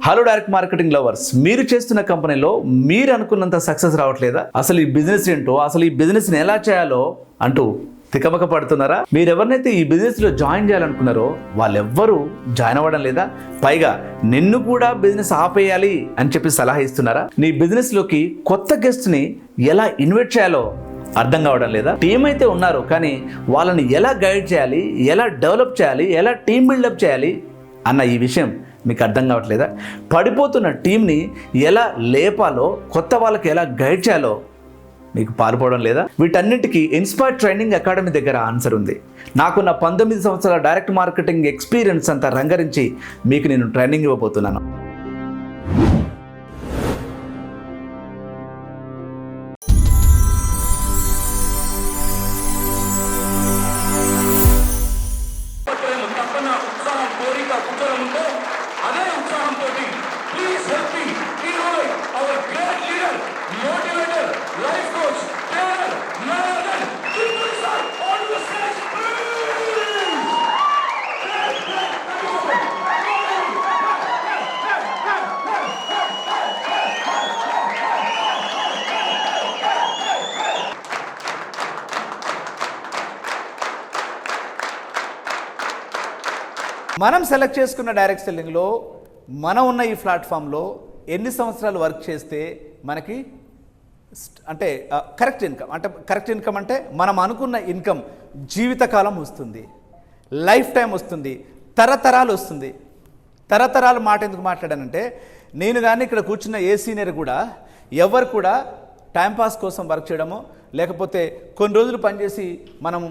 Hello direct marketing lovers మీరు చేస్తున్న కంపెనీలో మీరు అనుకున్నంత సక్సెస్ రావట్లేదా? అసలు ఈ బిజినెస్ ఏంటో అసలు ఈ బిజినెస్ని ఎలా చేయాలో అంటూ తికమక పడుతున్నారా? మీరు ఎవరినైతే ఈ బిజినెస్లో జాయిన్ చేయాలనుకున్నారో వాళ్ళెవ్వరూ జాయిన్ అవ్వడం లేదా? పైగా నిన్ను కూడా బిజినెస్ ఆపేయాలి అని చెప్పి సలహా ఇస్తున్నారా? నీ బిజినెస్లోకి కొత్త గెస్ట్ని ఎలా ఇన్వైట్ చేయాలో అర్థం కావడం లేదా? టీం అయితే ఉన్నారు కానీ వాళ్ళని ఎలా గైడ్ చేయాలి? ఎలా డెవలప్ చేయాలి? ఎలా టీం బిల్డప్ చేయాలి? అన్న ఈ విషయం మీకు అర్థం కావట్లేదా? పడిపోతున్న టీంని ఎలా లేపాలో కొత్త వాళ్ళకి ఎలా గైడ్ చేయాలో మీకు పాల్పోవడం లేదా? వీటన్నిటికీ ఇన్స్పైర్ ట్రైనింగ్ అకాడమీ దగ్గర ఆన్సర్ ఉంది. నాకున్న పంతొమ్మిది సంవత్సరాల డైరెక్ట్ మార్కెటింగ్ ఎక్స్పీరియన్స్ అంతా రంగరించి మీకు నేను ట్రైనింగ్ ఇవ్వబోతున్నాను. మనం సెలెక్ట్ చేసుకున్న డైరెక్ట్ సెల్లింగ్లో మనం ఉన్న ఈ ప్లాట్ఫామ్లో ఎన్ని సంవత్సరాలు వర్క్ చేస్తే మనకి అంటే కరెక్ట్ ఇన్కమ్ అంటే కరెక్ట్ ఇన్కమ్ అంటే మనం అనుకున్న ఇన్కమ్ జీవితకాలం వస్తుంది. లైఫ్ టైం వస్తుంది. తరతరాలు వస్తుంది. తరతరాలు మాట ఎందుకు మాట్లాడానంటే నేను కానీ ఇక్కడ కూర్చున్న ఏ సీనియర్ కూడా ఎవరు కూడా టైంపాస్ కోసం వర్క్ చేయడమో లేకపోతే కొన్ని రోజులు పనిచేసి మనం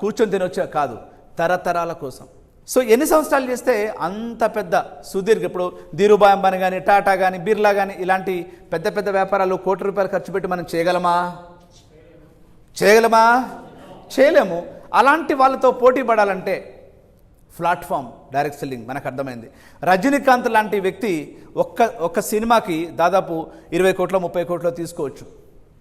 కూర్చొని తినొచ్చా కాదు తరతరాల కోసం. సో ఎన్ని సంవత్సరాలు చేస్తే అంత పెద్ద సుదీర్ఘ ఇప్పుడు ధీరుభాయ్ అంబానీ కానీ టాటా కానీ బిర్లా కానీ ఇలాంటి పెద్ద పెద్ద వ్యాపారాలు కోటి రూపాయలు ఖర్చు పెట్టి మనం చేయగలమా? చేయగలమా? చేయలేము. అలాంటి వాళ్ళతో పోటీ పడాలంటే ప్లాట్ఫామ్ డైరెక్ట్ సెల్లింగ్ మనకు అర్థమైంది. రజనీకాంత్ లాంటి వ్యక్తి ఒక్క ఒక్క సినిమాకి దాదాపు ఇరవై కోట్ల ముప్పై కోట్ల తీసుకోవచ్చు.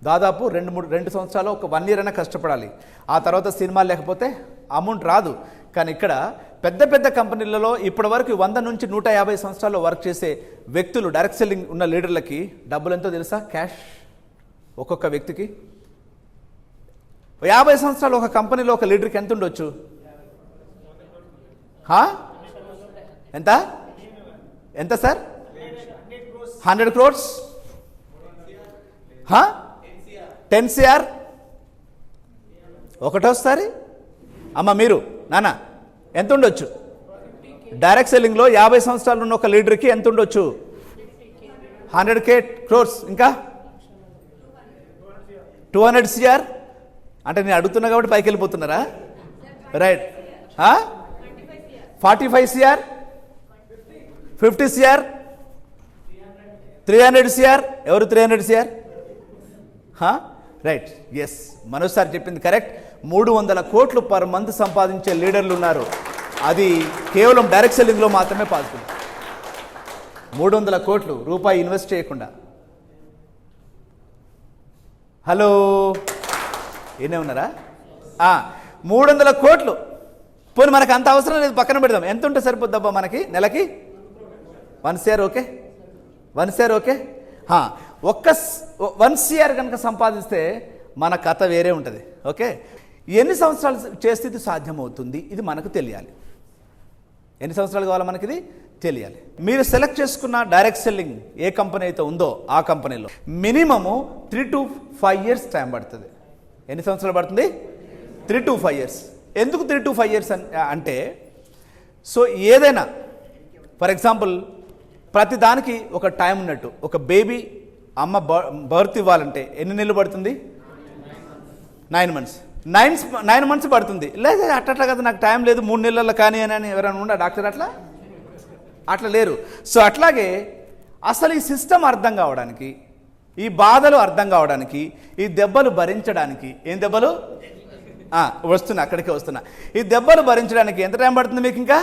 దాదాపు రెండు మూడు రెండు సంవత్సరాలు ఒక వన్ ఇయర్ అయినా కష్టపడాలి. ఆ తర్వాత సినిమా లేకపోతే అమౌంట్ రాదు. కానీ ఇక్కడ పెద్ద పెద్ద కంపెనీలలో ఇప్పటివరకు వంద నుంచి నూట యాభై సంవత్సరాల్లో వర్క్ చేసే వ్యక్తులు డైరెక్ట్ సెల్లింగ్ ఉన్న లీడర్లకి డబ్బులు ఎంతో తెలుసా? క్యాష్ ఒక్కొక్క వ్యక్తికి. యాభై సంవత్సరాలు ఒక కంపెనీలో ఒక లీడర్కి ఎంత ఉండొచ్చు? ఎంత? ఎంత sir? Hundred crores ten CR. ఒకటోసారి. అమ్మ మీరు నానా ఎంత ఉండొచ్చు? డైరెక్ట్ సెల్లింగ్లో యాభై సంవత్సరాలు ఉన్న ఒక లీడర్కి ఎంత ఉండొచ్చు? హండ్రెడ్ కే క్రోర్స్ ఇంకా? టూ హండ్రెడ్ సిఆర్ అంటే నేను అడుగుతున్నా కాబట్టి పైకి వెళ్ళిపోతున్నారా? Right forty five CR fifty CR three hundred CR ఎవరు three hundred CR right yes Manoj sir చెప్పింది కరెక్ట్ మూడు వందల కోట్లు పర్ మంత్ సంపాదించే లీడర్లు ఉన్నారు. అది కేవలం డైరెక్ట్ సెల్లింగ్లో మాత్రమే పాజిటివ్ మూడు వందల కోట్లు రూపాయి ఇన్వెస్ట్ చేయకుండా. హలో? ఏనే ఉన్నారా? మూడు వందల కోట్లు. పోనీ మనకు అంత అవసరం లేదు పక్కన పెడదాం. ఎంత ఉంటే సరిపోద్దబ్బా మనకి? నెలకి? One CR okay? One CR okay? ఒక్క వన్ సిఆర్ కనుక సంపాదిస్తే మన కథ వేరే ఉంటుంది. ఓకే? ఎన్ని సంవత్సరాలు చేస్తే ఇది సాధ్యమవుతుంది? ఇది మనకు తెలియాలి. ఎన్ని సంవత్సరాలు కావాలి మనకి ఇది తెలియాలి. మీరు సెలెక్ట్ చేసుకున్న డైరెక్ట్ సెల్లింగ్ ఏ కంపెనీ అయితే ఉందో ఆ కంపెనీలో minimum three to five years time పడుతుంది. ఎన్ని సంవత్సరాలు పడుతుంది? త్రీ టు ఫైవ్ ఇయర్స్ ఎందుకు త్రీ టు ఫైవ్ ఇయర్స్ అంటే సో ఏదైనా ఫర్ ఎగ్జాంపుల్ ప్రతి దానికి ఒక టైం ఉన్నట్టు ఒక బేబీ అమ్మ బర్త్ ఇవ్వాలంటే ఎన్ని నెలలు పడుతుంది? Nine months nine nine months పడుతుంది. లేదు అట్లా కదా నాకు టైం లేదు మూడు నెలల్లో కానీ అని అని ఎవరైనా ఉండ? డాక్టర్ అట్లా? అట్లా లేరు. సో అట్లాగే అసలు ఈ సిస్టమ్ అర్థం కావడానికి ఈ బాధలు అర్థం కావడానికి ఈ దెబ్బలు భరించడానికి ఏం దెబ్బలు? వస్తున్నా అక్కడికే వస్తున్నా. ఈ దెబ్బలు భరించడానికి ఎంత టైం పడుతుంది మీకు ఇంకా?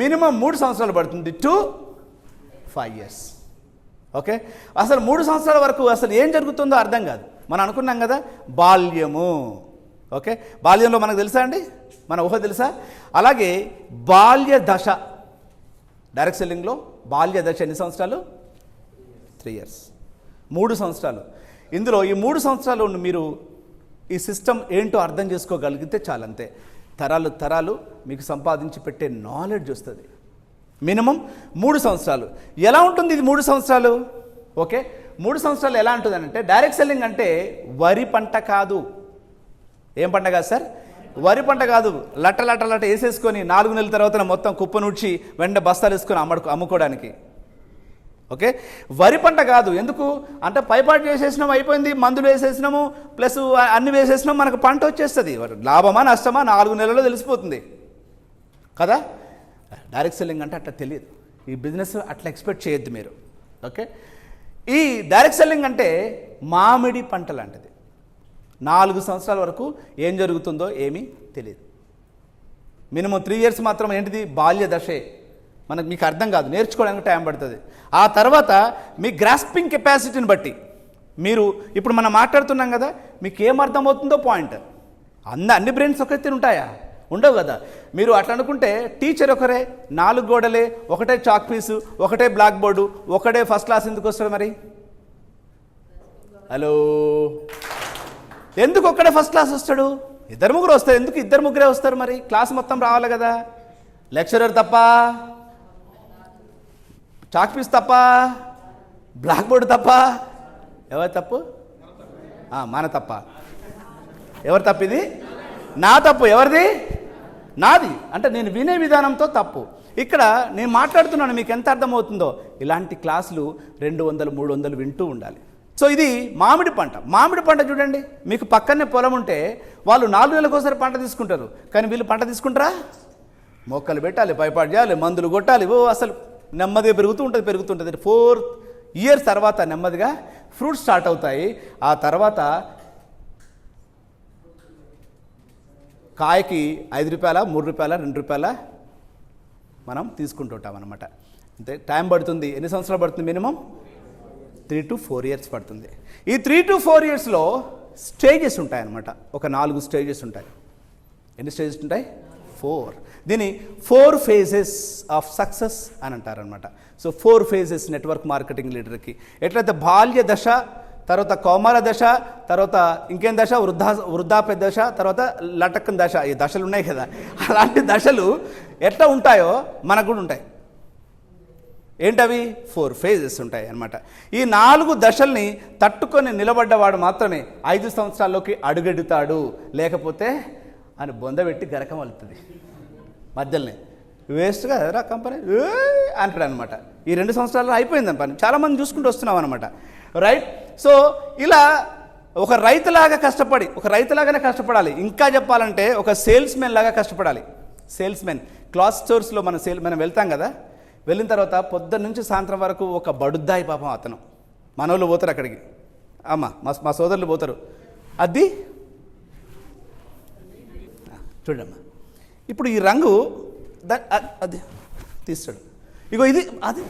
మినిమం మూడు సంవత్సరాలు పడుతుంది. To five years okay? అసలు మూడు సంవత్సరాల వరకు అసలు ఏం జరుగుతుందో అర్థం కాదు. మనం అనుకున్నాం కదా బాల్యము. ఓకే? బాల్యంలో మనకు తెలుసా అండి? మన ఊహ తెలుసా? అలాగే బాల్య దశ. డైరెక్ట్ సెల్లింగ్లో బాల్య దశ ఎన్ని సంవత్సరాలు? త్రీ ఇయర్స్ మూడు సంవత్సరాలు. ఇందులో ఈ మూడు సంవత్సరాలు మీరు ఈ సిస్టమ్ ఏంటో అర్థం చేసుకోగలిగితే చాలంతే తరాలు తరాలు మీకు సంపాదించి పెట్టే నాలెడ్జ్ వస్తుంది. మినిమం మూడు సంవత్సరాలు. ఎలా ఉంటుంది ఇది మూడు సంవత్సరాలు? ఓకే? మూడు సంవత్సరాలు ఎలా ఉంటుంది అంటే డైరెక్ట్ సెల్లింగ్ అంటే వరి పంట కాదు. ఏం పండగ సార్? వరి పంట కాదు లట్ట లట్ట లట్ట వేసేసుకొని నాలుగు నెలల తర్వాత మొత్తం కుప్పనుడ్చి వెంట బస్తాలు వేసుకొని అమ్మడు అమ్ముకోవడానికి ఓకే? వరి పంట కాదు ఎందుకు? అంటే పైపాటు చేసేసినాం అయిపోయింది మందులు వేసేసినాము ప్లస్ అన్ని వేసేసినాం మనకు పంట వచ్చేస్తుంది. లాభమా నష్టమా నాలుగు నెలల్లో తెలిసిపోతుంది. కదా? డైరెక్ట్ సెల్లింగ్ అంటే అట్లా తెలియదు. ఈ బిజినెస్ అట్లా ఎక్స్పెక్ట్ చేయొద్దు మీరు. ఓకే? ఈ డైరెక్ట్ సెల్లింగ్ అంటే మామిడి పంట లాంటిది. నాలుగు సంవత్సరాల వరకు ఏం జరుగుతుందో ఏమీ తెలియదు. మినిమం త్రీ ఇయర్స్ మాత్రం ఏంటిది? బాల్య దశే. మనకు మీకు అర్థం కాదు. నేర్చుకోవడానికి టైం పడుతుంది. ఆ తర్వాత మీ గ్రాస్పింగ్ కెపాసిటీని బట్టి మీరు ఇప్పుడు మనం మాట్లాడుతున్నాం కదా మీకు ఏం అర్థమవుతుందో పాయింట్. అంద అన్ని బ్రెయిన్స్ ఒకటే ఉంటాయా? ఉండవు కదా. మీరు అట్లా అనుకుంటే టీచర్ ఒకరే నాలుగు గోడలే ఒకటే చాక్ పీసు ఒకటే బ్లాక్ బోర్డు ఒకటే ఫస్ట్ క్లాస్ ఎందుకు వస్తుంది మరి? హలో. ఎందుకు ఒక్కడే ఫస్ట్ క్లాస్ వస్తాడు? ఇద్దరు ముగ్గురు వస్తారు. ఎందుకు ఇద్దరు ముగ్గురే వస్తారు మరి? క్లాస్ మొత్తం రావాలి కదా. లెక్చరర్ తప్ప చాక్ పీస్ తప్ప బ్లాక్ బోర్డ్ తప్ప ఎవరు తప్పు? మన తప్ప. ఎవరు తప్పు ఇది? నా తప్పు. ఎవరిది? నాది. అంటే నేను వినే విధానంతో తప్పు. ఇక్కడ నేను మాట్లాడుతున్నాను మీకు ఎంత అర్థమవుతుందో. ఇలాంటి క్లాసులు రెండు వందలు మూడు వందలు వింటూ ఉండాలి. సో ఇది మామిడి పంట. మామిడి పంట చూడండి మీకు పక్కనే పొలం ఉంటే వాళ్ళు నాలుగు నెలలకు ఒకసారి పంట తీసుకుంటారు. కానీ వీళ్ళు పంట తీసుకుంటారా? మొక్కలు పెట్టాలి పైపాటు చేయాలి మందులు కొట్టాలి. ఓ అసలు నెమ్మదిగా పెరుగుతూ ఉంటుంది పెరుగుతుంటుంది. ఫోర్ ఇయర్స్ తర్వాత నెమ్మదిగా ఫ్రూట్స్ స్టార్ట్ అవుతాయి. ఆ తర్వాత కాయకి ఐదు రూపాయల మూడు రూపాయల రెండు రూపాయల మనం తీసుకుంటుంటాం అనమాట అంటే టైం పడుతుంది. ఎన్ని సంవత్సరాలు పడుతుంది minimum? Three to four years పడుతుంది. ఈ త్రీ టు ఫోర్ ఇయర్స్లో స్టేజెస్ ఉంటాయి అన్నమాట ఒక నాలుగు స్టేజెస్ ఉంటాయి. ఎన్ని స్టేజెస్ ఉంటాయి? ఫోర్. దీని ఫోర్ ఫేజెస్ ఆఫ్ సక్సెస్ అని అంటారనమాట so four phases network marketing లీడర్కి. ఎట్లయితే బాల్య దశ తర్వాత కౌమార దశ తర్వాత ఇంకేం దశ? వృద్ధా వృద్ధాప్య దశ తర్వాత లటకం దశ. ఈ దశలు ఉన్నాయి కదా. అలాంటి దశలు ఎట్లా ఉంటాయో మనకు కూడా ఉంటాయి. ఏంటవి? ఫోర్ ఫేజెస్ ఉంటాయి అన్నమాట. ఈ నాలుగు దశల్ని తట్టుకొని నిలబడ్డవాడు మాత్రమే ఐదు సంవత్సరాల్లోకి అడుగెడుతాడు. లేకపోతే అని బొందబెట్టి గరకం వలుతుంది. మధ్యలోనే. వేస్ట్గా ఎదరా కంపెనీ? అంటాడు అనమాట ఈ రెండు సంవత్సరాల్లో అయిపోయింది పని. చాలామంది చూసుకుంటూ వస్తున్నాం అనమాట రైట్ సో ఇలా ఒక రైతులాగా కష్టపడి ఒక రైతులాగానే కష్టపడాలి. ఇంకా చెప్పాలంటే ఒక సేల్స్ మెన్ లాగా కష్టపడాలి. సేల్స్ మెన్ క్లాత్ స్టోర్స్లో మన సేల్ మనం వెళ్తాం కదా? వెళ్ళిన తర్వాత పొద్దున్న నుంచి సాయంత్రం వరకు ఒక బడుద్దాయి పాపం అతను. మనోళ్ళు పోతారు అక్కడికి. అమ్మ మా మా సోదరులు పోతారు. అది చూడమ్మా. ఇప్పుడు ఈ రంగు అది తీస్తాడు. ఇగో ఇది అది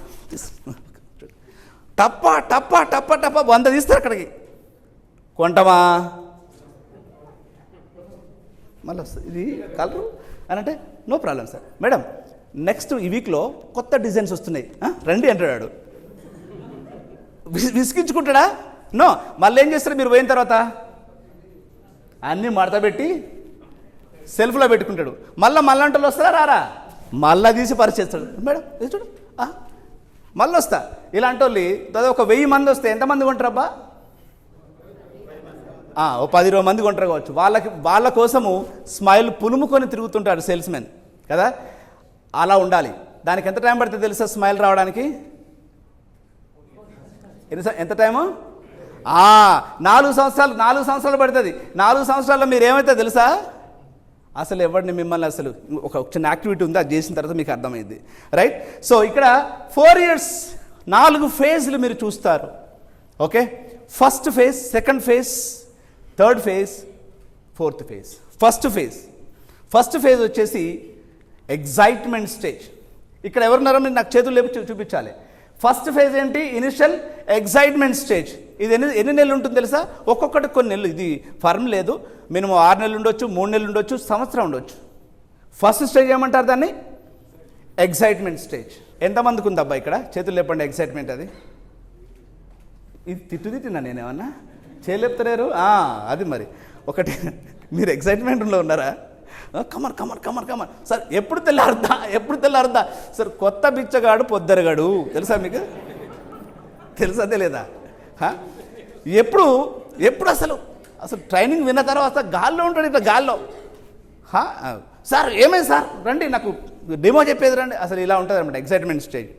టప్ప టప్ప టప్ప టప్ప వంద తీస్తారు అక్కడికి. కొంటమా? మళ్ళీ వస్తుంది ఇది కలరు? అని అంటే no problem sir. Madam next ఈ వీక్లో కొత్త డిజైన్స్ వస్తున్నాయి. రండి అంటాడు విసిగించుకుంటాడా? నో. మళ్ళీ ఏం చేస్తారు? మీరు పోయిన తర్వాత అన్నీ మడత పెట్టి సెల్ఫ్లో పెట్టుకుంటాడు. మళ్ళీ మళ్ళంటలు వస్తారా? రారా. మళ్ళా తీసి పరిచేస్తాడు మేడం చూడు. మళ్ళీ వస్తా. ఇలాంటి వాళ్ళు దాదాపు ఒక వెయ్యి మంది వస్తే ఎంతమంది కొంటారబ్బా? ఓ పది ఇరవై మంది కొంటారు కావచ్చు. వాళ్ళకి వాళ్ళ కోసము స్మైల్ పులుముకొని తిరుగుతుంటాడు సేల్స్ మెన్ కదా? అలా ఉండాలి. దానికి ఎంత టైం పడుతుంది తెలుసా స్మైల్ రావడానికి? ఎన్ని ఎంత టైము? నాలుగు సంవత్సరాలు నాలుగు సంవత్సరాలు పడుతుంది. నాలుగు సంవత్సరాల్లో మీరు ఏమైతే తెలుసా? అసలు ఎవరిని మిమ్మల్ని అసలు ఒక చిన్న యాక్టివిటీ ఉంది అది చేసిన తర్వాత మీకు అర్థమైంది. రైట్? సో ఇక్కడ ఫోర్ ఇయర్స్ నాలుగు ఫేజ్లు మీరు చూస్తారు. Okay? First phase second phase third phase fourth phase. First phase. First phase వచ్చేసి ఎగ్జైట్మెంట్ స్టేజ్ ఇక్కడ ఎవరున్నారో మీరు నాకు చేతులు లేపి చూపించాలి. ఫస్ట్ ఫేజ్ ఏంటి? ఇనిషియల్ ఎగ్జైట్మెంట్ స్టేజ్ ఇది ఎన్ని ఎన్ని నెలలు ఉంటుంది తెలుసా? ఒక్కొక్కటి కొన్ని నెలలు. ఇది ఫర్మ్ లేదు. మినిమం ఆరు నెలలు ఉండొచ్చు మూడు నెలలు ఉండొచ్చు సంవత్సరం ఉండొచ్చు. ఫస్ట్ స్టేజ్ ఏమంటారు దాన్ని? ఎగ్జైట్మెంట్ స్టేజ్ ఎంతమందికి ఉంది ఇక్కడ? చేతులు లేపండి ఎగ్జైట్మెంట్ అది. ఇది తిట్టు తిట్టినా నేనేమన్నా? చేయలేపుతలేరు అది మరి. ఒకటి మీరు ఎగ్జైట్మెంట్లో ఉన్నారా? కమర్ కమర్ కమర్ కమర్ సార్ ఎప్పుడు తెల్లారుద్దా? ఎప్పుడు తెల్లారుద్దా? సార్ కొత్త బిచ్చగాడు పొద్దరగాడు. తెలుసా మీకు? తెలుసా తెలియదా? హా? ఎప్పుడు ఎప్పుడు అసలు అసలు ట్రైనింగ్ విన్న తర్వాత గాల్లో ఉంటాడు ఇట్లా గాల్లో. సార్ ఏమైంది సార్? రండి నాకు డెమో చెప్పేది రండి. అసలు ఇలా ఉంటుంది అనమాట ఎక్సైట్మెంట్ స్టేజ్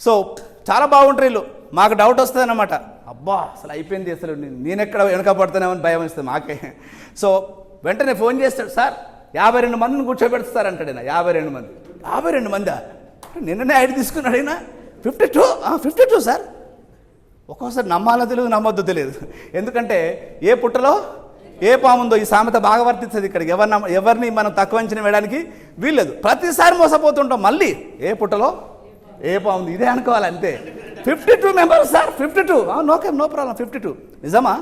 సో చాలా బాగుంటారు వీళ్ళు. మాకు డౌట్ వస్తుంది అనమాట అబ్బా అసలు అయిపోయింది అసలు. నేను- నేను ఎక్కడ వెనక పడుతున్నామని భయం వేస్తుంది మాకే. సో వెంటనే ఫోన్ చేస్తాడు సార్ యాభై రెండు మందిని కూర్చోబెడతారు అంటాడు ఆయన యాభై రెండు మంది. యాభై రెండు మందా? నిన్ననే ఐడి తీసుకున్నాడు అయినా fifty two fifty two sir. ఒక్కోసారి నమ్మాలో తెలియదు నమ్మొద్దు తెలియదు. ఎందుకంటే ఏ పుట్టలో ఏ పాముందో ఈ సామెత బాగా వర్తిస్తుంది ఇక్కడికి ఎవరిని ఎవరిని మనం తక్కువ అంచనా వేయడానికి వీల్లేదు. ప్రతిసారి మోసపోతుంటాం మళ్ళీ. ఏ పుట్టలో ఏ పాముంది. ఇదే అనుకోవాలి అంతే. Fifty two members sir fifty two no no problem fifty two నిజమా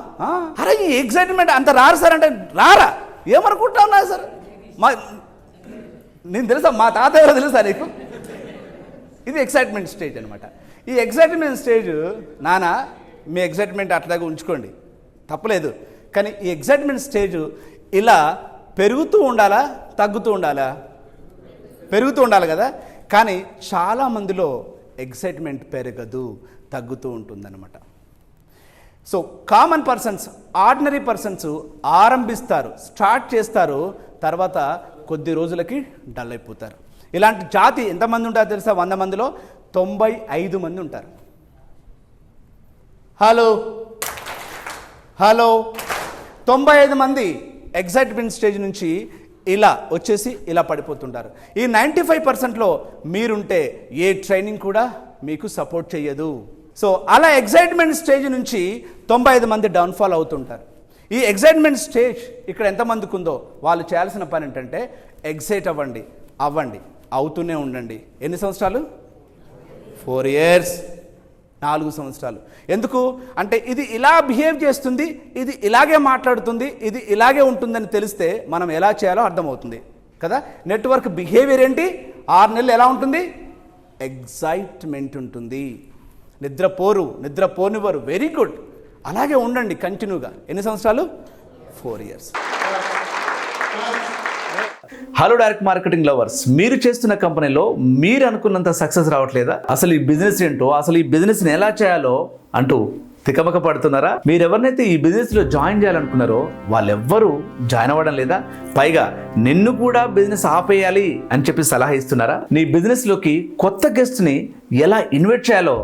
అరే ఈ ఎగ్జైట్మెంట్ అంత రారు సార్ అంటే రారా? ఏమనుకుంటా ఉన్నా సార్? మా నేను తెలుసా మా తాత ఎవరో తెలుసా నీకు? ఇది ఎక్సైట్మెంట్ స్టేజ్ అనమాట ఈ ఎక్సైట్మెంట్ స్టేజ్ నాన్న మీ ఎక్సైట్మెంట్ అట్లాగే ఉంచుకోండి. తప్పలేదు. కానీ ఈ ఎక్సైట్మెంట్ స్టేజ్ ఇలా పెరుగుతూ ఉండాలా తగ్గుతూ ఉండాలా? పెరుగుతూ ఉండాలి కదా? కానీ చాలామందిలో ఎక్సైట్మెంట్ పెరగదు తగ్గుతూ ఉంటుందన్నమాట. So common persons ordinary persons ఆరంభిస్తారు start చేస్తారు తర్వాత కొద్ది రోజులకి డల్ అయిపోతారు. ఇలాంటి జాతి ఎంతమంది ఉంటారో తెలుసా? వంద మందిలో తొంభై ఐదు మంది ఉంటారు. హలో హలో తొంభై ఐదు మంది ఎగ్జైట్మెంట్ స్టేజ్ నుంచి ఇలా వచ్చేసి ఇలా పడిపోతుంటారు. ఈ నైంటీ ఫైవ్ పర్సెంట్లో మీరుంటే ఏ ట్రైనింగ్ కూడా మీకు సపోర్ట్ చేయదు సో అలా ఎగ్జైట్మెంట్ స్టేజ్ నుంచి తొంభై ఐదు మంది డౌన్ఫాల్ అవుతుంటారు. ఈ ఎగ్జైట్మెంట్ స్టేజ్ ఇక్కడ ఎంతమందికి ఉందో వాళ్ళు చేయాల్సిన పని ఏంటంటే ఎగ్జైట్ అవ్వండి అవ్వండి అవుతూనే ఉండండి. ఎన్ని సంవత్సరాలు? ఫోర్ ఇయర్స్ నాలుగు సంవత్సరాలు. ఎందుకు? అంటే ఇది ఇలా బిహేవ్ చేస్తుంది ఇది ఇలాగే మాట్లాడుతుంది ఇది ఇలాగే ఉంటుందని తెలిస్తే మనం ఎలా చేయాలో అర్థమవుతుంది. కదా? నెట్వర్క్ బిహేవియర్ ఏంటి? ఆరు నెలలు ఎలా ఉంటుంది? ఎగ్జైట్మెంట్ ఉంటుంది. నిద్రపోరు నిద్రపోనివ్వరు. వెరీ గుడ్ అలాగే ఉండండి కంటిన్యూగా. ఎన్ని సంవత్సరాలు? Four years hello direct marketing lovers మీరు చేస్తున్న కంపెనీలో మీరు అనుకున్నంత సక్సెస్ రావట్లేదా? అసలు ఈ బిజినెస్ ఏంటో అసలు ఈ బిజినెస్ని ఎలా చేయాలో అంటూ తికమక పడుతున్నారా? మీరు ఎవరినైతే ఈ బిజినెస్లో జాయిన్ చేయాలనుకున్నారో వాళ్ళెవ్వరూ జాయిన్ అవ్వడం లేదా? పైగా నిన్ను కూడా బిజినెస్ ఆపేయాలి అని చెప్పి సలహా ఇస్తున్నారా? నీ బిజినెస్లోకి కొత్త గెస్ట్ని ఎలా ఇన్వైట్ చేయాలో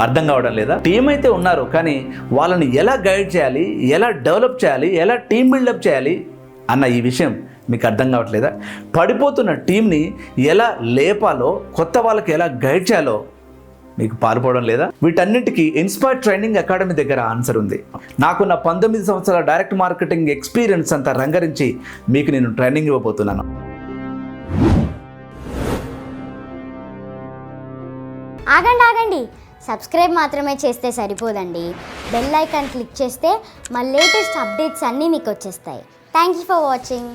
అర్థం కావడం లేదా? టీం అయితే ఉన్నారు కానీ వాళ్ళని ఎలా గైడ్ చేయాలి? ఎలా డెవలప్ చేయాలి? ఎలా టీం బిల్డప్ చేయాలి? అన్న ఈ విషయం మీకు అర్థం కావట్లేదా? పడిపోతున్న టీంని ఎలా లేపాలో కొత్త వాళ్ళకి ఎలా గైడ్ చేయాలో మీకు పాల్పోవడం లేదా? వీటన్నిటికీ ఇన్స్పైర్ ట్రైనింగ్ అకాడమీ దగ్గర ఆన్సర్ ఉంది. నాకున్న పంతొమ్మిది సంవత్సరాల డైరెక్ట్ మార్కెటింగ్ ఎక్స్పీరియన్స్ అంతా రంగరించి మీకు నేను ట్రైనింగ్ ఇవ్వబోతున్నాను. ఆగండి ఆగండి. సబ్స్క్రైబ్ మాత్రమే చేస్తే సరిపోదండి. బెల్ ఐకాన్ క్లిక్ చేస్తే మా లేటెస్ట్ అప్డేట్స్ అన్నీ మీకు వచ్చేస్తాయి. Thank you for watching